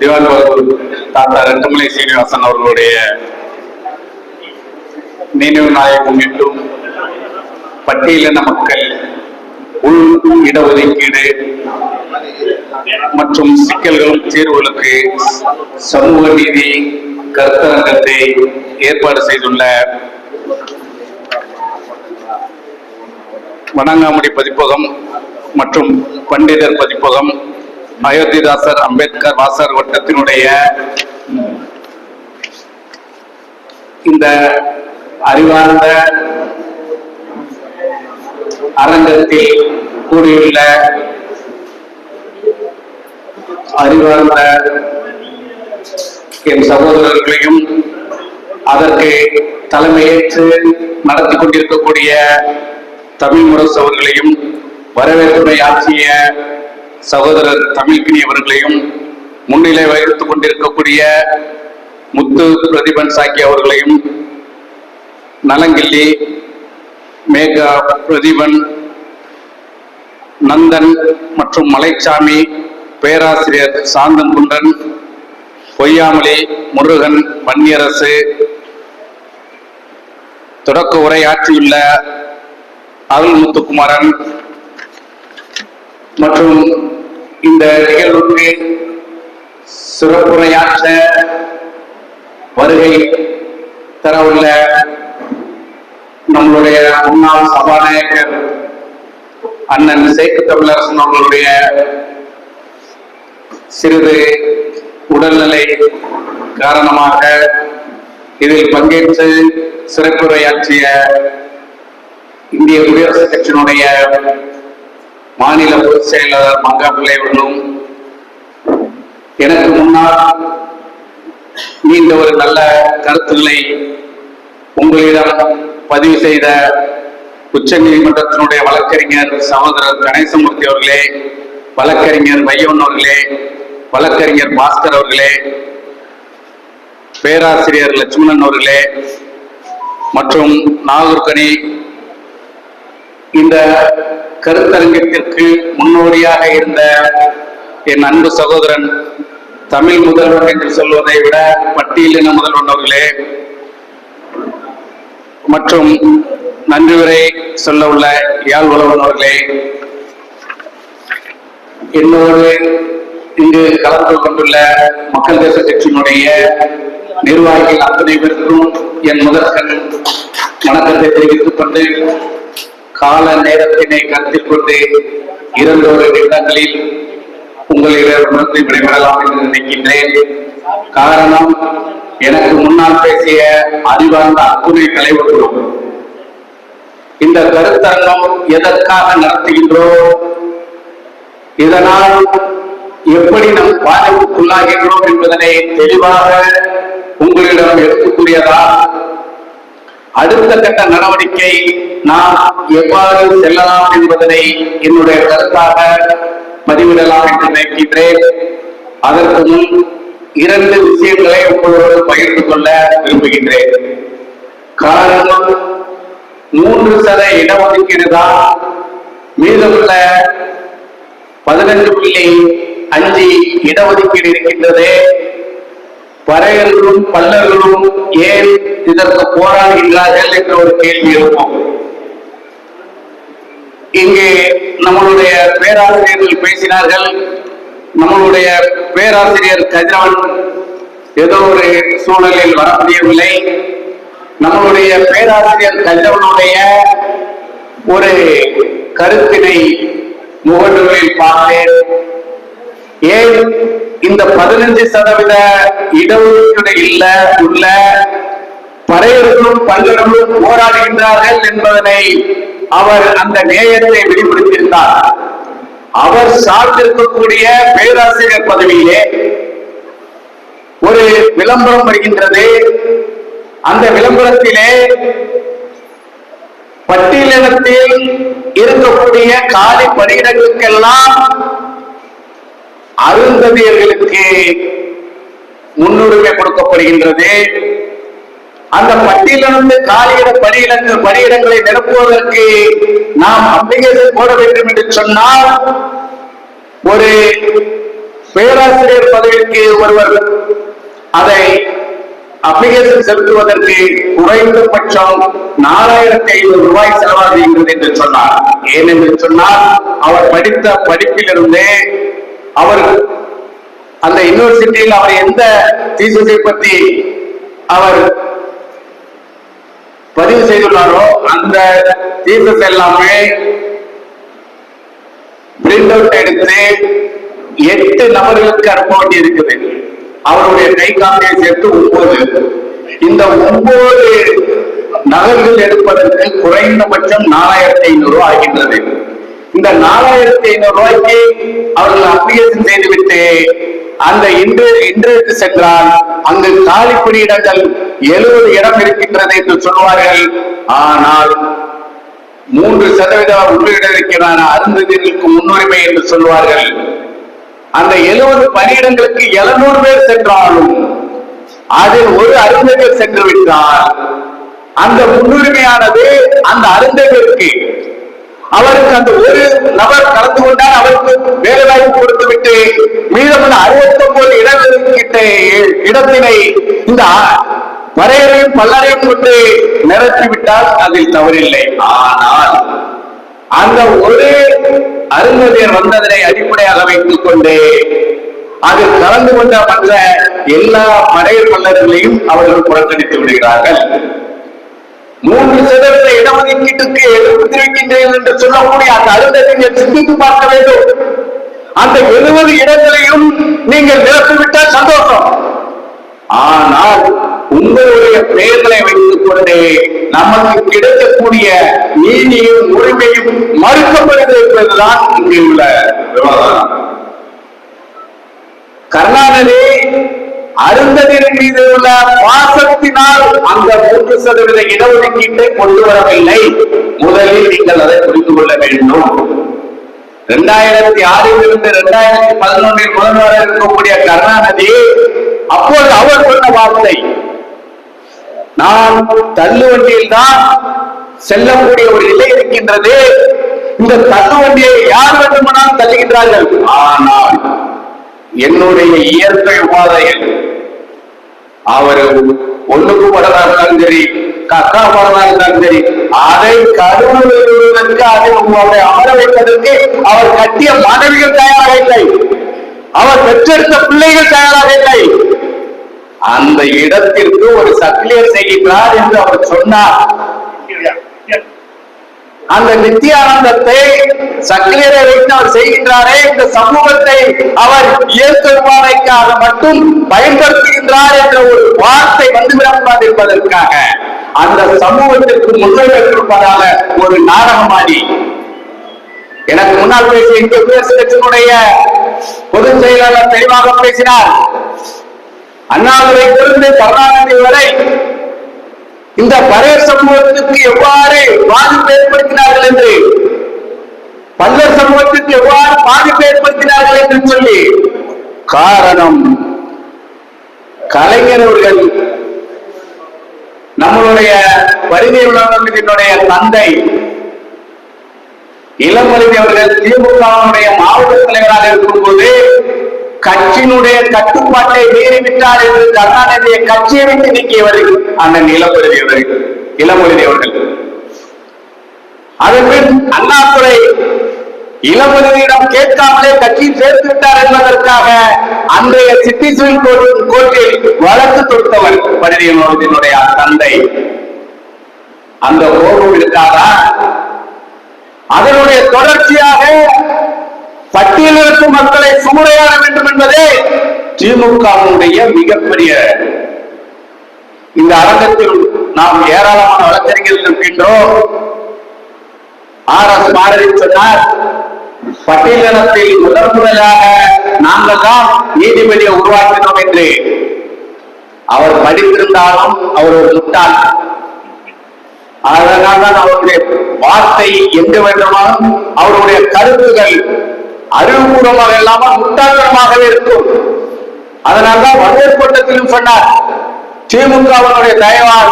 திவான் பகதூர் தாத்தா ரெட்டமலை சீனிவாசன் அவர்களுடைய நினைவு நாளை முன்னிட்டும் பட்டியலின மக்கள் உள் இடஒதுக்கீடு மற்றும் சிக்கல்களும் தீர்வுகளுக்கு சமூக நீதி கருத்தரங்கத்தை ஏற்பாடு செய்துள்ள வணங்காமுடி பதிப்பகம் மற்றும் பண்டிதர் பதிப்பகம் அயோத்திதாசர் அம்பேத்கர் வாசர் வட்டத்தினுடைய இந்த அறிவார்ந்த அரங்கத்தில் கூடியுள்ள அறிவார்ந்த என் சகோதரர்களையும் அதற்கு தலைமையேற்று நடத்தி கொண்டிருக்கக்கூடிய தமிழ் முரசு அவர்களையும் வரவேற்புரை ஆற்றிய சகோதரர் தமிழ்கினி அவர்களையும் முன்னிலை வகித்துக் கொண்டிருக்கக்கூடிய முத்து பிரதிபன் சாக்கி அவர்களையும் நலங்கிள்ளி மேகா பிரதிபன் நந்தன் மற்றும் மலைச்சாமி பேராசிரியர் சாந்தங்குண்டன் பொய்யாமலி முருகன் வன்னியரசு தொடக்க உரையாற்றியுள்ள அருள்முத்துக்குமாரன் மற்றும் இந்த நிகழ்வுக்கு சிறப்புரையாற்ற வருகை தரவுள்ள நம்மளுடைய முன்னாள் சபாநாயகர் அண்ணன் சேக்கு தமிழரசன் அவர்களுடைய சிறிது உடல்நிலை காரணமாக இதில் பங்கேற்று சிறப்புரையாற்றிய இந்திய குடியரசுக் கட்சியினுடைய மாநில பொதுச் செயலாளர் மங்கா அவர்களும் எனக்கு முன்னால் நீண்ட ஒரு நல்ல கருத்துக்களை உங்களிடம் பதிவு செய்த உச்ச நீதிமன்றத்தினுடைய வழக்கறிஞர் சகோதரர் கணேசமூர்த்தி அவர்களே வழக்கறிஞர் வையவன் அவர்களே வழக்கறிஞர் பாஸ்கர் அவர்களே பேராசிரியர் லட்சுமணன் அவர்களே மற்றும் நாகூர்கனி இந்த கருத்தரங்கத்திற்கு முன்னோடியாக இருந்த என் அன்பு சகோதரன் தமிழ் முதல்வர் என்று சொல்வதை விட பட்டியலின முதல்வன் அவர்களே மற்றும் நன்றி உரை சொல்ல உள்ள யாழ் உழவன் அவர்களே என்னோடு இங்கு கலந்து கொண்டுள்ள மக்கள் தேச கட்சியினுடைய நிர்வாகிகள் அத்தனை பேருக்கும் என் முதற்கண் வணக்கத்தை தெரிவித்துக் கொண்டு கால நேரத்தினை கருத்தில் கொண்டு இரண்டொரு நிமிடங்களில் உங்களிடமிருந்து விடைபெறலாம் என்று நினைக்கின்றேன். காரணம் எனக்கு முன்னால் பேசிய அறிவார்ந்த அத்துணை தலைவர்களும் இந்த கருத்தரங்கம் எதற்காக நடத்துகின்றோம் இதனால் எப்படி நம் பாதிப்புக்குள்ளாகின்றோம் என்பதனை தெளிவாக உங்களிடம் எடுத்துக்கூடியதா அடுத்த கட்ட நடவடிக்கை நான் எவ்வாறு செல்லலாம் என்பதனை என்னுடைய கருத்தாக பதிவிடலாம் என்று நினைக்கின்றேன். அதற்கு முன் இரண்டு விஷயங்களை உங்களோடு பகிர்ந்து கொள்ள விரும்புகின்றேன். காரணம் மூன்று சத இடஒதுக்கீடு தான் மீதமுள்ள பதினெட்டு புள்ளி அஞ்சு இடஒதுக்கீடு இருக்கின்றது. வரையர்களும் பல்லர்களும் ஏன் இதற்கு போராடுகின்றார்கள் என்ற ஒரு கேள்வி இருக்கும் இங்கே நம்மளுடைய பேராசிரியர்கள் பேசினார்கள். நம்மளுடைய பேராசிரியர் கதிரவன் ஏதோ ஒரு சூழலில் வர முடியவில்லை நம்மளுடைய பேராசிரியர் கதிரவனுடைய ஒரு கருத்தினை முகநூலில் பார்த்தேன். ஏன் இந்த பதினஞ்சு சதவீத இடஒதுக்கீடு இல்ல உள்ள பறையர்களும் பல்லர்களும் போராடுகின்றார்கள் என்பதனை அவர் அந்த நேயத்தை வெளிப்படுத்தியிருந்தார். அவர் சார்ந்திருக்கக்கூடிய பேராசிரியர் பதவியிலே ஒரு விளம்பரம் வருகின்றது. அந்த விளம்பரத்திலே பட்டியலினத்தில் இருக்கக்கூடிய காலி பணியிடங்களுக்கெல்லாம் அருந்ததியர்களுக்கு முன்னுரிமை கொடுக்கப்படுகின்றது. அந்த பட்டியலிருந்து காலியிட பணியிடங்கள் பணியிடங்களை நிரப்புவதற்கு நாம் அப்ளிகேஷன் போட வேண்டும் என்று சொன்னால் ஒரு பேராசிரியர் பதவிக்கு ஒருவர் அதை அப்ளிகேஷன் செலுத்துவதற்கு குறைந்தபட்சம் நாலாயிரத்தி ஐநூறு ரூபாய் செலவாகுகிறது என்று சொன்னார். ஏனென்று சொன்னால் அவர் படித்த படிப்பிலிருந்தே அவர் அந்த யூனிவர்சிட்டியில் அவர் எந்த தீசிஸை பற்றி அவர் பதிவு செய்துள்ளாரோ அந்த தீசஸ் எல்லாமே பிரிண்ட் அவுட் எடுத்து எட்டு நபர்களுக்கு அனுப்ப வேண்டி இருக்குது அவருடைய கை காப்பியை சேர்த்து ஒன்பது. இந்த ஒன்பது நகர்கள் எடுப்பதற்கு குறைந்தபட்சம் நாலாயிரத்தி ஐநூறு ரூபாய் ஆகின்றது. இந்த நாலாயிரத்தி ஐநூறு ரூபாய்க்கு அவர்கள் அப்ளிகேஷன் செய்துவிட்டு அந்த இன்று இன்றைக்கு சென்றால் அங்கு காலி பணியிடங்கள் எழுபது இடம் இருக்கின்றது என்று சொல்வார்கள். ஆனால் மூன்று சதவீத இருக்கிறான அருந்ததிகளுக்கு முன்னுரிமை என்று சொல்வார்கள். அந்த எழுபது பணியிடங்களுக்கு எழுநூறு பேர் சென்றாலும் அதில் ஒரு அருந்ததியர் சென்று விட்டால் அந்த முன்னுரிமையானது அந்த அருந்ததியருக்கு அவருக்கு அந்த ஒரு நபர் கலந்து கொண்டால் அவருக்கு வேலை வாய்ப்பு கொடுத்து விட்டு மீதமுள்ள அறுபத்தி ஒன்பது இடஒதுக்கீட்ட இடத்தினை இந்த வரையறையும் பல்லறையும் கொண்டு நிரப்பிவிட்டால் அதில் தவறில்லை. ஆனால் அந்த ஒரு அருந்ததியர் வந்ததனை அடிப்படையாக வைத்துக் கொண்டு அதில் கலந்து கொண்ட மற்ற எல்லா படையர் மல்லர்களையும் அவர்கள் புறக்கணித்து விடுகிறார்கள். மூன்று சதவீத இடஒதுக்கீட்டுக்கு எதிர்ப்பு தெரிவிக்கின்றேன் என்று சொல்லக்கூடிய அந்த அருந்ததியை சிந்தித்து பார்க்க வேண்டும். அந்த எழுபது இடங்களையும் நீங்கள் நிரப்பிவிட்டால் சந்தோஷம். ஆனால் உங்களுடைய பெயர்களை வைத்துக் கொண்டு நமக்கு கிடைக்கக்கூடிய நீதியும் உரிமையும் மறுக்கப்படுது என்பதுதான் இங்கே உள்ள விவாதம். கருணாநிதி அருந்ததின் மீது உள்ள பாசத்தினால் அந்த மூன்று சதவீத இடஒதுக்கீட்டை கொண்டு வரவில்லை முதலில் நீங்கள் அதை புரிந்து கொள்ள வேண்டும். இரண்டாயிரத்தி ஆறில் இருந்து இரண்டாயிரத்தி பதினொன்றில் முதல்வராக இருக்கக்கூடிய கருணாநிதி அப்போது அவர் சொன்ன வார்த்தை நான் தள்ளுவண்டியில் தான் செல்லக்கூடிய ஒரு நிலை இருக்கின்றது. இந்த தள்ளுவண்டியை யார் வேண்டுமானால் தள்ளுகின்றார்கள். ஆனால் என்னுடைய இயற்கை உபாதையில் அவர் ஒண்ணுக்கு படதா இருந்தாலும் சரி கக்கா படதா இருந்தாலும் சரி அதை கருவுவதற்கு அதை அவரை அமர வைப்பதற்கு அவர் கட்டிய மனைவிகள் தயாராக இல்லை. அவர் பெற்றெடுத்த பிள்ளைகள் தயாராக இல்லை. அந்த இடத்திற்கு ஒரு சக்லியர் செய்கிறார் என்று அவர் சொன்னார். அந்த நித்தியானந்தத்தை சக்கிலியரை வைத்து அவர் செய்கின்றாரே இந்த சமூகத்தை அவர் இயற்கைக்காக மட்டும் பயன்படுத்துகின்றார் என்ற ஒரு வார்த்தை வந்துவிடக்கூடாது என்பதற்காக அந்த சமூகத்திற்கு முன்னுரை கொடுப்பதாக ஒரு நாடகமாடி. எனக்கு முன்னால் பேசிய இந்திய குடியரசுக் கட்சியினுடைய பொதுச் செயலாளர் தெளிவாக பேசினார். அண்ணாதுரையிலிருந்து கருணாநிதி வரை இந்த பழைய சமூகத்திற்கு எவ்வாறு பாதிப்பு ஏற்படுத்தினார்கள் என்று? பல்லர் சமூகத்திற்கு எவ்வாறு பாதிப்பு ஏற்படுத்தினார்கள் என்று சொல்லி. காரணம் கலைஞர் அவர்கள் நம்மளுடைய வருகை உலகத்தினுடைய தந்தை இளமொழி அவர்கள் திமுகவுடைய மாவட்ட தலைவராக இருக்கும்போது கட்சியினுடைய கட்டுப்பாட்டை மீறிவிட்டார் என்று கருணாநிதியை கட்சியை விட்டு நீக்கியவர்கள் அண்ணன் இளமொழி அவர்கள் இளமொழி அவர்கள். அதன் பின் அண்ணாதுரை இளமொழியிடம் கேட்காமலே கட்சி சேர்த்து விட்டார் என்பதற்காக அன்றைய சிட்டிஸ்வில் கோர்ட்டில் வழக்கு தொடுத்தவர் பரிதியினுடைய தந்தை. அந்த கோபம் இருக்காதா? அதனுடைய தொடர்ச்சியாக பட்டியலில் இருக்கும் மக்களை சூறையாட வேண்டும் என்பதே திமுகவுடைய மிகப்பெரிய இந்த அரங்கத்தில் நாம் ஏராளமான வழக்கறிஞர்கள் இருக்கின்றோம். ஆர் எஸ் பாரதி சொன்னார் பட்டியலினத்தில் முதல் முதலாக நாங்கள் தான் நீதிபதியை உருவாக்கினோம் என்று. அவர் படித்திருந்தாலும் அவர் ஒரு முட்டாள். அதனால்தான் அவருடைய வார்த்தை எங்கு வேண்டுமானும் அவருடைய கருத்துகள் அறிவுபூர்வமாக இல்லாமல் முட்டாள்தனமாகவே இருக்கும். அதனால்தான் வள்ளுவர் கூட்டத்திலும் சொன்னார் திமுகவினுடைய தயவால்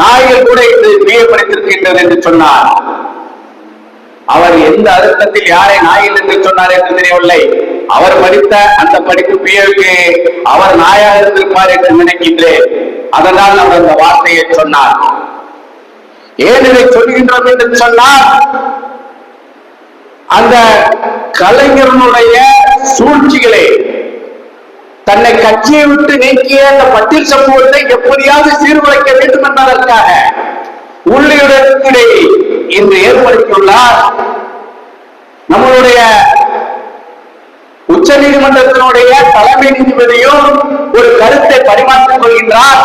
நாய்கள் கூட இது பிரியப்படுத்திருக்கின்றது என்று சொன்னார். அவர் எந்த அர்த்தத்தில் யாரை நாயில் என்று சொன்னார் என்று தெரியவில்லை. அவர் படித்த அந்த படிப்பு பிஏவுக்கு அவர் நாயாக இருந்திருப்பார் என்று நினைக்கின்றேன். அதனால் அவர் அந்த வார்த்தையை சொன்னார். ஏன் இதை சொல்கின்றோம் என்று சொன்னால் அந்த கலைஞரனுடைய சூழ்ச்சிகளை. தன்னை கட்சியை விட்டு நீக்கிய அந்த பட்டியல் சமூகத்தை எப்படியாவது சீர்குலைக்க வேண்டும் என்பதற்காக உள்ளிடத்திலே இன்று ஏற்படுத்தியுள்ளார். நம்மளுடைய உச்ச நீதிமன்றத்தினுடைய தலைமை நீதிபதியும் ஒரு கருத்தை பரிமாற்றிக் கொள்கின்றார்.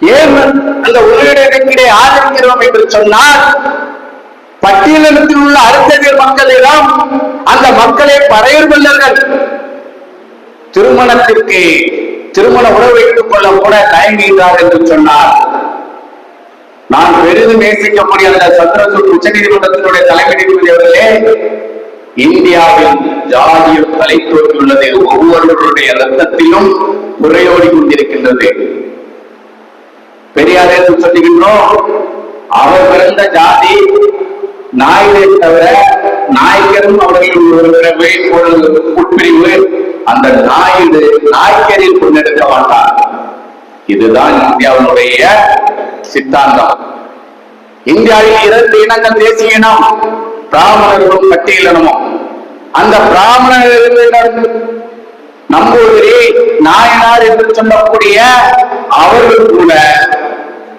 ஏன் அந்த உள்ளிடத்திலே ஆதரிக்கிறோம் என்று சொன்னால் பட்டியலிடத்தில் உள்ள அருந்ததியர் மக்களிடம் அந்த மக்களை பறையர் மல்லர்கள் திருமணத்திற்கு திருமண உறவு வைத்துக் கொள்ள கூட தயங்குகிறார் என்று சொன்னார். நான் பெரிதும் நேசிக்கக்கூடிய அந்த சந்திரசூர் உச்ச நீதிமன்றத்தினுடைய தலைமை நீதிபதி அவர்களே இந்தியாவில் ஜாதியம் தலைத்தோற்றியுள்ளது ஒவ்வொருவருடைய ரத்தத்திலும் குறையோடி கொண்டிருக்கின்றது பெரியார் என்று சொல்லுகின்றோம் அவர் பிறந்த ஜாதி நாயிலே தவிர நாயக்கரும் அவர்கள் ஒரு பிறவை ஒரு உட்பிரிவு. அந்த நாயுடு நாய்க்கரில் முன்னெடுக்க மாட்டார். இதுதான் இந்தியாவினுடைய சித்தாந்தம். இந்தியாவில் இரண்டு இனங்கள் தேசிய இனம் பிராமணர்களும் பட்டியலினமும் அந்த பிராமணர்களிடம் நம்பூதிரி நாயனார் என்று சொல்லக்கூடிய அவர்கள் கூட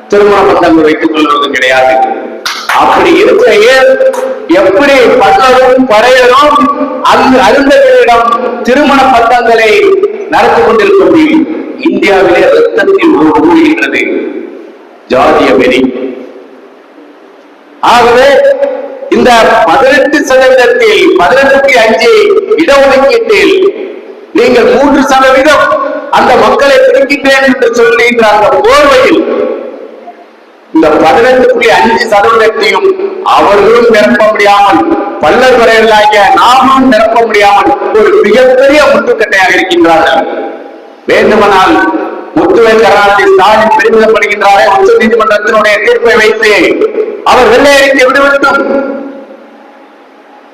திருமண பந்தங்கள் வைத்துக் கொள்வது கிடையாது. அப்படி இருக்கையில் எப்படி பல்லரும் பறையரும் அங்கு அருந்தவர்களிடம் திருமண பட்டங்களை நடத்தி கொண்டிருக்க முடியும் இந்தியாவிலே ரத்தத்தில் ஊறுகின்றது. ஜாதிய வெறி ஆகவே இந்த பதினெட்டு சதவீதத்தில் பதினெட்டுக்கு அஞ்சு இடஒதுக்கீட்டில் நீங்கள் மூன்று சதவீதம் அந்த மக்களை பிரிக்கின்றேன் என்று சொல்லுகின்ற அந்த போர்வையில் பதினெட்டு புள்ளி அஞ்சு சதவீதத்தையும் அவர்களும் நிரப்ப முடியாமல் பல்லர் வரையிலாகிய நாமும் நிரப்ப முடியாமல் ஒரு மிகப்பெரிய முட்டுக்கட்டையாக இருக்கின்றார்கள். வேண்டுமானால் முத்துவை கருணாநிதி ஸ்டாலின் பெருமிதப்படுகின்றாரே உச்ச நீதிமன்றத்தினுடைய தீர்ப்பை வைத்து அவர் வெள்ளை அறிக்கை விடுவிட்டும்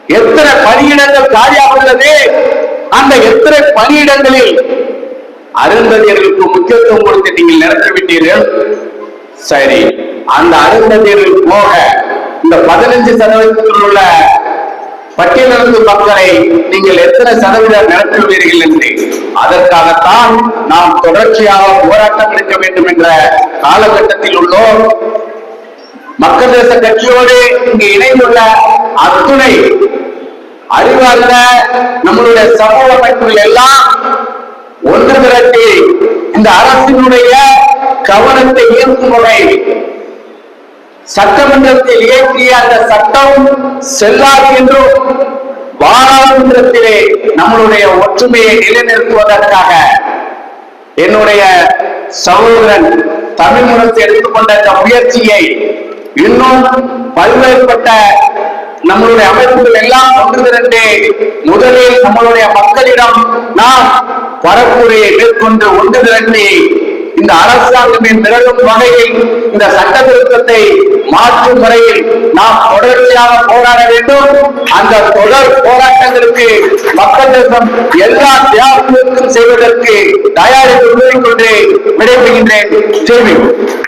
எத்தனை பணியிடங்கள் காலியாக உள்ளது அந்த எத்தனை பணியிடங்களில் அருந்ததியர்களுக்கு முக்கியத்துவம் கொடுத்து நீங்கள் நிரப்பிவிட்டீர்கள் சரி. அந்த அருந்ததியர்கள் போக இந்த பதினஞ்சு சதவீதத்தில் உள்ள பட்டியலிருந்து மக்களை நீங்கள் எத்தனை சதவீதம் நடத்துவீர்கள் என்று. அதற்காகத்தான் நாம் தொடர்ச்சியாக போராட்டம் எடுக்க வேண்டும் என்ற காலகட்டத்தில் உள்ளோம். மக்கள் தேச கட்சியோடு இங்கு இணைந்துள்ள அத்துணை அறிவார்ந்த நம்மளுடைய சமூக அமைப்புகள் எல்லாம் ஒன்று திரட்டி இந்த அரசினுடைய கவனத்தை ஈர்க்கும் முறை சட்டமன்றத்தில் இயற்றிய அந்த சட்டம் செல்லாது என்றும் பாராளுமன்றத்திலே நம்மளுடைய ஒற்றுமையை நிலைநிறுத்துவதற்காக என்னுடைய சகோதரன் தமிழ் முரசு எடுத்துக்கொண்ட இந்த முயற்சியை இன்னும் பல்வேறுபட்ட நம்மளுடைய அமைப்புகள் எல்லாம் ஒன்று திரண்டு முதலில் நம்மளுடைய மக்களிடம் நாம் பரப்புரையை மேற்கொண்டு ஒன்று திரட்டி இந்த அரசாங்கமே திரளும் வகையில் இந்த சட்ட திருத்தத்தை மாற்றும் முறையில் நாம் தொடர்ச்சியாக போராட வேண்டும். அந்த தொடர் போராட்டங்களுக்கு மக்கள் தேசம் எல்லா தியாகங்களுக்கும் செய்வதற்கு தயாரிப்பு கொண்டு விடைபெறுகின்றேன். ஜெய்வி